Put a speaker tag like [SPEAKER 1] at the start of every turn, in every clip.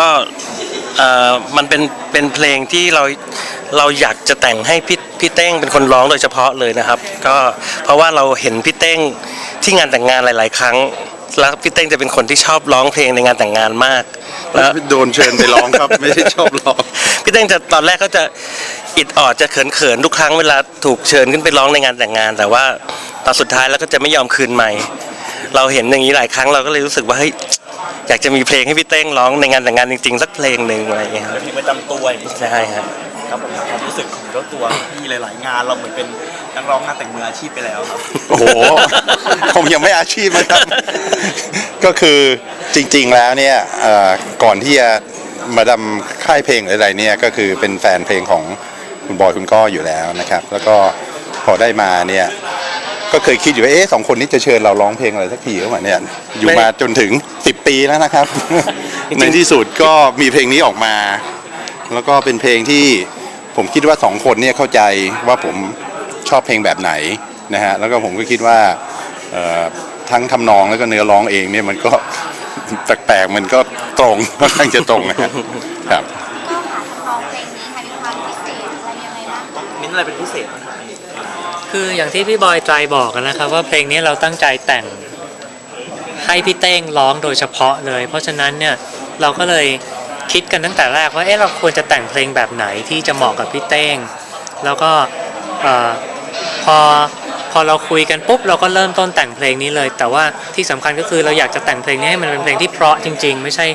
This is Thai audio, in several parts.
[SPEAKER 1] ก็
[SPEAKER 2] เอ่อมันเป็นเป็นเพลงที่เราเราอยากจะแต่งให้พี่พี่เต้งเป็นคนร้องโดยเฉพาะเลยนะครับ ก็เพราะว่าเราเห็นพี่เต้งที่งานแต่งงานหลาย ๆ ครั้ง แล้วพี่เต้งจะเป็นคนที่ชอบร้องเพลงในงานแต่งงานมากแล้ว
[SPEAKER 3] โดนเชิญไปร้องครับ ไม่ได้ชอบร้อง
[SPEAKER 2] พี่เต้งจะตอนแรกก็จะอิดออดจะเขิน ๆ ทุกครั้งเวลาถูกเชิญขึ้นไปร้องในงานแต่งงาน แต่ว่าตอนสุดท้ายแล้วก็จะไม่ยอมคืนใหม่ เราเห็นอย่างนี้หลายครั้งเราก็เลยรู้สึกว่าเฮ้ย อยากจะมีเพลงให้พี่เต้งร้องในงานแต่งงานจริงๆสักเพลงหนึ่งอะไรอย่างเงี้ยครับ
[SPEAKER 4] เพลงประจำตัวอย่างนี้
[SPEAKER 2] ใช่ครับ
[SPEAKER 4] ครับผมความรู้สึกของเจ้าตัวมีหลาย ๆ งานเราเหมือนเป็นนักร้องงานแต่งมืออาชีพไปแล้วครับ
[SPEAKER 3] โอ้โหคงยังไม่อาชีพนะครับ ก็คือจริง ๆ แล้วเนี่ยเอ่อก่อนที่จะมาดำค่ายเพลงหรืออะไรเนี่ยก็คือเป็นแฟนเพลงของคุณบอยคุณก้ออยู่แล้วนะครับ แล้วก็พอได้มาเนี่ยก็เคยคิดอยู่ว่าเอ๊ะสองคนนี้จะเชิญเราร้องเพลงอะไรสักทีหรือเปล่าเนี่ยอยู่มาจนถึง 10 ปีแล้วนะครับ ในที่สุดก็มีเพลงนี้ออกมา แล้วก็เป็นเพลงที่ผมคิดว่าสองคนเนี่ยเข้าใจว่าผมชอบเพลงแบบไหนนะฮะแล้วก็ผมก็คิดว่าเอ่อทั้งทำนองแล้วก็เนื้อร้องเองเนี่ยมันก็แปลกๆมันก็ตรงค่อนข้างจะตรงนะครับครับ
[SPEAKER 5] ก็ผ่านร้องเพลงนี้ค่ะมีความพิเศษอะไรยังไงบ้างคะ
[SPEAKER 4] มิ้นท์อะไรเป็นพิเศษบ้างครับ
[SPEAKER 1] คืออย่างที่พี่บอยไตรบอกนะครับว่าเพลงนี้เราตั้งใจแต่ง ให้พี่เต้งร้องโดยเฉพาะเลย เพราะฉะนั้นเนี่ยเราก็เลยคิดกันตั้งแต่แรกว่าเอ๊ะเราควรจะแต่งเพลงแบบไหนที่จะเหมาะกับพี่เต้ง แล้วก็พอพอเราคุยกันปุ๊บเราก็เริ่มต้นแต่งเพลงนี้เลย แต่ว่าที่สำคัญก็คือเราอยากจะแต่งเพลงนี้ให้มันเป็นเพลงที่เพราะจริง ๆ ไม่ใช่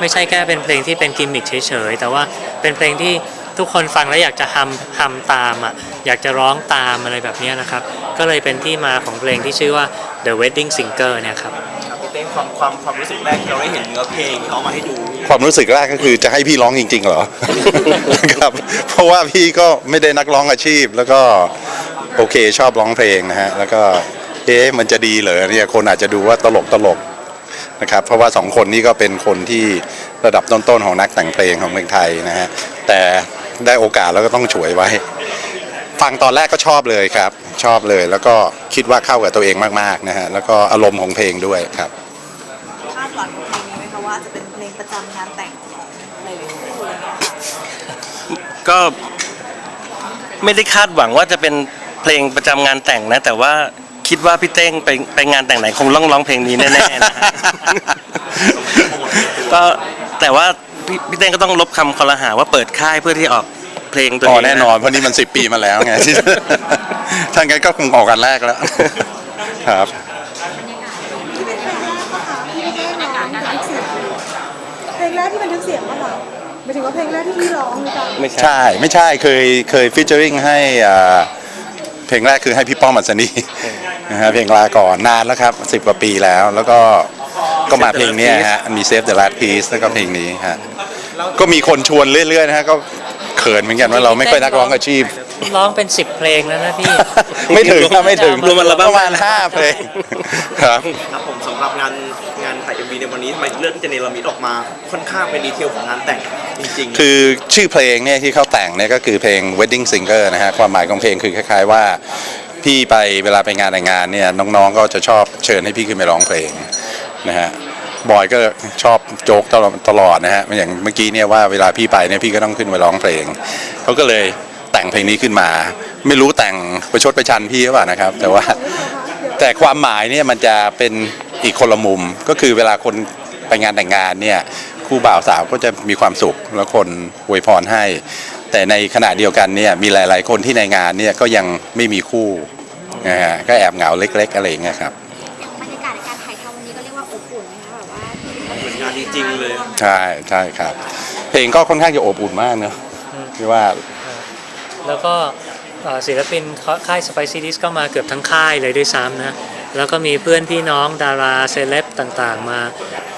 [SPEAKER 1] ไม่ใช่แค่เป็นเพลงที่เป็นกิมมิคเฉยๆแต่ว่าเป็นเพลงที่ทุกคนฟังแล้วอยากจะฮัมฮัมตามอะอยากจะร้องตามอะไรแบบนี้นะครับ ก็เลยเป็นที่มาของเพลงที่ชื่อว่า The Wedding Singer เนี่ยครับ
[SPEAKER 4] ความความความรู้สึกแรกที่เราได้เห็นเนื้อเพลงที่เขาเอามาให้ดู
[SPEAKER 3] ความรู้สึกแรกก็คือจะให้พี่ร้องจริง ๆ เหรอ ครับเพราะว่าพี่ก็ไม่ได้นักร้องอาชีพ แล้วก็โอเคชอบร้องเพลงนะฮะแล้วก็เอ๊ะมันจะดีเหรอเนี่ยคนอาจจะดูว่าตลกตลกนะครับเพราะว่าสองคนนี้ก็เป็นคนที่ระดับต้นๆของนักแต่งเพลงของเมืองไทยนะฮะแต่ได้โอกาสแล้วก็ต้องฉวยไว้ ฟังตอนแรกก็ชอบเลยครับ ชอบเลยแล้วก็คิดว่าเข้ากับตัวเองมากๆนะฮะแล้วก็อารมณ์ของเพลงด้วยครับ
[SPEAKER 6] คาดหวังกับเพลงนี้ไหมคะว่าจะ เป็นเพลงประจำงานแต่งของหลายๆคู่อะไรเงี้ยค่ะ
[SPEAKER 2] ก็ไม่ได้คาดหวังว่าจะเป็นเพลงประจำงานแต่งนะ แต่ว่าคิดว่าพี่เต้งไปไปงานแต่งไหนคงร้องร้องเพลงนี้แน่ๆนะก็แต่ว่าพี่พี่เต้งก็ต้องลบคำคอรหาว่าเปิดค่ายเพื่อที่ออกเพลงตัว
[SPEAKER 3] อ๋อ
[SPEAKER 2] เองะ
[SPEAKER 3] แน่นอนเพราะนี่มันสิบปีมาแล้วไงทางกันก็คงออกกันแรกแล้ว ครับ
[SPEAKER 6] เพลงแรกที่บันทึกเสียงป่ะคะหมายถึงว่าเพลงแรกที่พี่ร้องหรือเปล่า
[SPEAKER 2] ไม่ใช่
[SPEAKER 3] ใช่ไม่ใช่เคยเคยฟิชเจอริงให้อ่าเพลงแรกคือให้พี่ป้อมอัศนีนะฮะเพลงลาก่อนนานแล้วครับสิบกว่าปีแล้ว แล้วก็ก็มาเพลงเนี้ยฮะมี Save the Last Piece แล้วก็เพลงนี้ฮะก็มีคนชวนเรื่อยๆนะฮะก็เขินเหมือนกันว่าเราไม่ค่อยนักร้องอาชีพ
[SPEAKER 1] ร้องเป็น10เพลงแล้วนะพี่
[SPEAKER 3] ไม่ถึงครับไม่ถึง
[SPEAKER 2] รวมอัลบั้ม
[SPEAKER 3] ประมาณห้าเพลงครับ
[SPEAKER 4] ครับผมสำหรับงาน ในวันนี้ทำไมเลือกที่จะเนรมิตออกมาค่อนข้างเป็นดีเทลของงานแต่งจริงๆ
[SPEAKER 3] คือชื่อเพลงเนี่ยที่เขาแต่งเนี่ยก็คือเพลง wedding singer นะฮะความหมายของเพลงคือคล้าย ๆว่าพี่ไปเวลาไปงานแต่งงานเนี่ยน้องๆก็จะชอบเชิญให้พี่ขึ้นไปร้องเพลงนะฮะบอยก็ชอบโจ๊กตลอดตลอดนะฮะอย่างเมื่อกี้เนี่ยว่าเวลาพี่ไปเนี่ยพี่ก็ต้องขึ้นไปร้องเพลงเขาก็เลยแต่งเพลงนี้ขึ้นมา ไม่รู้แต่งประชดประชันพี่หรือเปล่านะครับ แต่ว่าแต่ความหมายเนี่ยมันจะเป็น อีกคนละมุมก็คือเวลาคนไปงานแต่งงานเนี่ยคู่บ่าวสาวก็จะมีความสุขแล้วคนอวยพรให้ แต่ในขณะเดียวกันเนี่ยมีหลาย ๆ คนที่ในงานเนี่ยก็ยังไม่มีคู่นะฮะก็แอบเหงาเล็ก ๆ อะไรอย่างเงี้ยครับ
[SPEAKER 5] อย่างบรรยากาศในการถ่ายทำวันนี้ก็เรียกว่าอบอุ่นนะคะแบบว่า
[SPEAKER 4] เหมือนงานจริงๆเลย
[SPEAKER 3] ใช่ใช่ครับ เพลงก็ค่อนข้างจะอบอุ่นมากเนอะที่ว่า
[SPEAKER 1] แล้วก็เอ่อศิลปินค่าย Spicy d i s ก็มาเกือบทั้งค่ายเลยด้วยซ้ำนะ แล้วก็มีเพื่อนพี่น้องดาราเซเลบต่างๆ มา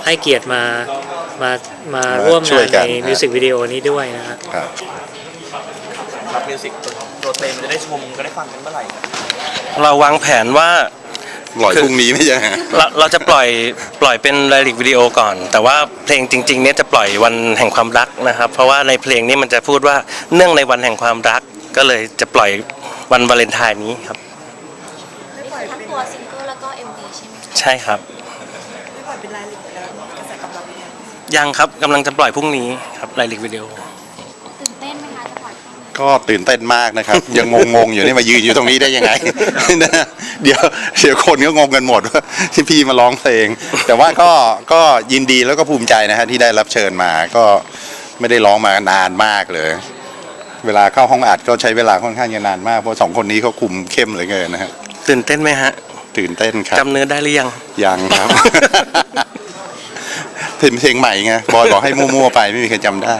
[SPEAKER 1] ให้เกียรติมามามา
[SPEAKER 3] มา
[SPEAKER 1] ร่วม
[SPEAKER 3] ช่
[SPEAKER 1] งา
[SPEAKER 3] วย
[SPEAKER 1] น
[SPEAKER 3] กั
[SPEAKER 1] ใน
[SPEAKER 3] น
[SPEAKER 1] มิวสิกวิดีโอนี้ด้วยนะฮะ
[SPEAKER 3] ครับ
[SPEAKER 4] รับมิวสิกตัวเต็มจะได้ชมก็ได้ฟังกันเมื่อไหร่ครับ
[SPEAKER 2] เราวางแผนว่า
[SPEAKER 3] ปล่อยพรุ่งนี้ไม่ใช่ฮะ
[SPEAKER 2] เราเราจะปล่อยปล่อยเป็นรายลิกวิดีโอก่อน แต่ว่าเพลงจริงๆเนี่ยจะปล่อยวันแห่งความรักนะครับ เพราะว่าในเพลงนี้มันจะพูดว่าเนื่องในวันแห่งความรัก ก็เลยจะปล่อยวันวาเลนไทน์นี้ครับ
[SPEAKER 5] ทั้งตัวซิงเกิลแล้วก็ MV ใช่ไหมคะ
[SPEAKER 2] ใช่ครับ
[SPEAKER 6] ไม่ปล่อยเป็นรายละเอียดแล้วกระแสตอบรับเป็นยังไง
[SPEAKER 2] ยังครับกำลังจะปล่อยพรุ่งนี้ครับรายลิกวิดีโอ
[SPEAKER 5] ตื่นเต้นไหมคะจะปล่อยเพลงนี้
[SPEAKER 3] ก็ตื่นเต้นมากนะครับ ยังงงๆอยู่นี่มายืนอยู่ตรงนี้ได้ยังไง นะเดี๋ยวเดี๋ยวคนก็งงกันหมดว่าที่พี่มาร้องเพลง แต่ว่าก็ก็ยินดีแล้วก็ภูมิใจนะฮะที่ได้รับเชิญมาก็ไม่ได้ร้องมานานมากเลย เวลาเข้าห้องอัดก็ใช้เวลาค่อนข้างจะนานมากเพราะสองคนนี้เขาคุมเข้มเหลือเกินนะฮะ
[SPEAKER 2] ตื่นเต้นไหมฮะ
[SPEAKER 3] ตื่นเต้นครับ
[SPEAKER 2] จำเนื้อได้หรือยัง
[SPEAKER 3] ยังครับ เพลงเพลงใหม่ไงบอยบอกให้มั่วๆไปไม่มีใครจำได้